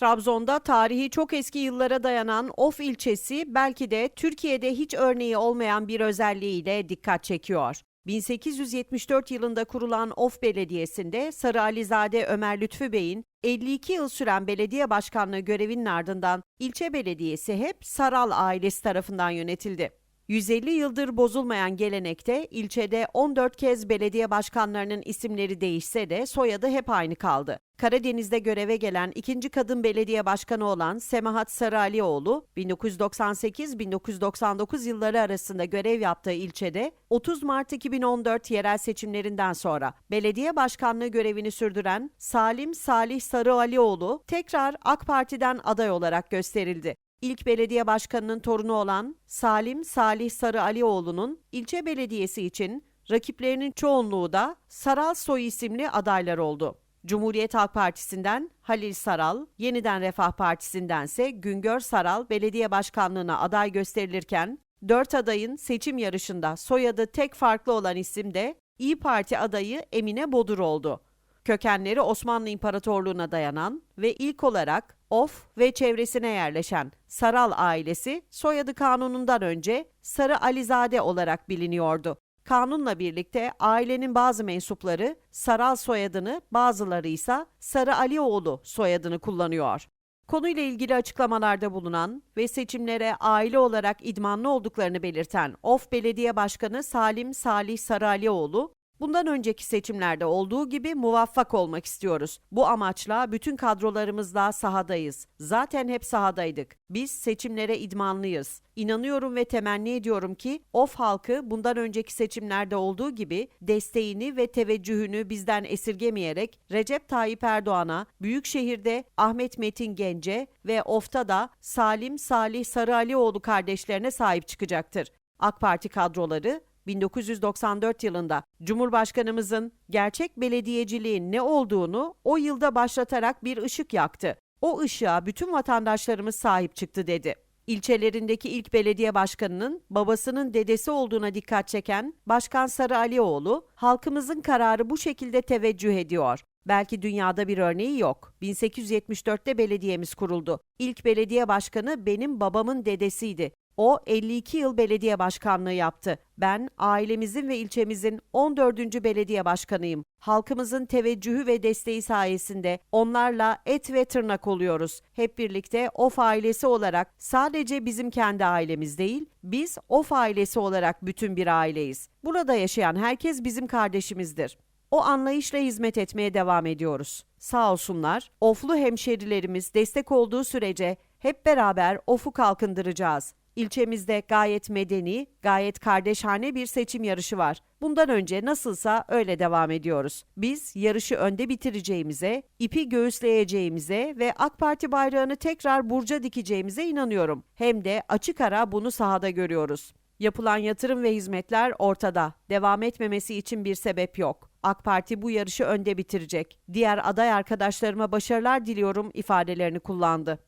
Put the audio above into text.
Trabzon'da tarihi çok eski yıllara dayanan Of ilçesi belki de Türkiye'de hiç örneği olmayan bir özelliğiyle dikkat çekiyor. 1874 yılında kurulan Of Belediyesi'nde Sarı Alizade Ömer Lütfü Bey'in 52 yıl süren belediye başkanlığı görevinin ardından ilçe belediyesi hep Saral ailesi tarafından yönetildi. 150 yıldır bozulmayan gelenekte ilçede 14 kez belediye başkanlarının isimleri değişse de soyadı hep aynı kaldı. Karadeniz'de göreve gelen ikinci kadın belediye başkanı olan Semahat Sarıalioğlu, 1998-1999 yılları arasında görev yaptığı ilçede 30 Mart 2014 yerel seçimlerinden sonra belediye başkanlığı görevini sürdüren Salim Salih Sarıalioğlu tekrar AK Parti'den aday olarak gösterildi. İlk belediye başkanının torunu olan Salim Salih Sarı Alioğlu'nun ilçe belediyesi için rakiplerinin çoğunluğu da Saral Soy isimli adaylar oldu. Cumhuriyet Halk Partisi'nden Halil Saral, Yeniden Refah Partisi'ndense Güngör Saral belediye başkanlığına aday gösterilirken, dört adayın seçim yarışında soyadı tek farklı olan isim de İyi Parti adayı Emine Bodur oldu kökenleri Osmanlı İmparatorluğu'na dayanan ve ilk olarak Of ve çevresine yerleşen Saral ailesi soyadı kanunundan önce Sarı Alizade olarak biliniyordu. Kanunla birlikte ailenin bazı mensupları Saral soyadını, bazıları ise Sarı Alioğlu soyadını kullanıyor. Konuyla ilgili açıklamalarda bulunan ve seçimlere aile olarak idmanlı olduklarını belirten Of Belediye Başkanı Salim Salih Sarıalioğlu, Bundan önceki seçimlerde olduğu gibi muvaffak olmak istiyoruz. Bu amaçla bütün kadrolarımızla sahadayız. Zaten hep sahadaydık. Biz seçimlere idmanlıyız. İnanıyorum ve temenni ediyorum ki OF halkı bundan önceki seçimlerde olduğu gibi desteğini ve teveccühünü bizden esirgemeyerek Recep Tayyip Erdoğan'a, Büyükşehir'de Ahmet Metin Gence ve OF'ta da Salim Salih Sarıalioğlu kardeşlerine sahip çıkacaktır. AK Parti kadroları 1994 yılında Cumhurbaşkanımızın gerçek belediyeciliğin ne olduğunu o yılda başlatarak bir ışık yaktı. O ışığa bütün vatandaşlarımız sahip çıktı dedi. İlçelerindeki ilk belediye başkanının babasının dedesi olduğuna dikkat çeken Başkan Sarı Alioğlu, halkımızın kararı bu şekilde teveccüh ediyor. Belki dünyada bir örneği yok. 1874'te belediyemiz kuruldu. İlk belediye başkanı benim babamın dedesiydi. O 52 yıl belediye başkanlığı yaptı. Ben ailemizin ve ilçemizin 14. belediye başkanıyım. Halkımızın teveccühü ve desteği sayesinde onlarla et ve tırnak oluyoruz. Hep birlikte OF ailesi olarak sadece bizim kendi ailemiz değil, biz OF ailesi olarak bütün bir aileyiz. Burada yaşayan herkes bizim kardeşimizdir. O anlayışla hizmet etmeye devam ediyoruz. Sağ olsunlar, oflu hemşerilerimiz destek olduğu sürece hep beraber ofu kalkındıracağız. İlçemizde gayet medeni, gayet kardeşhane bir seçim yarışı var. Bundan önce nasılsa öyle devam ediyoruz. Biz yarışı önde bitireceğimize, ipi göğüsleyeceğimize ve AK Parti bayrağını tekrar burca dikeceğimize inanıyorum. Hem de açık ara bunu sahada görüyoruz. Yapılan yatırım ve hizmetler ortada. Devam etmemesi için bir sebep yok. AK Parti bu yarışı önde bitirecek. Diğer aday arkadaşlarıma başarılar diliyorum ifadelerini kullandı.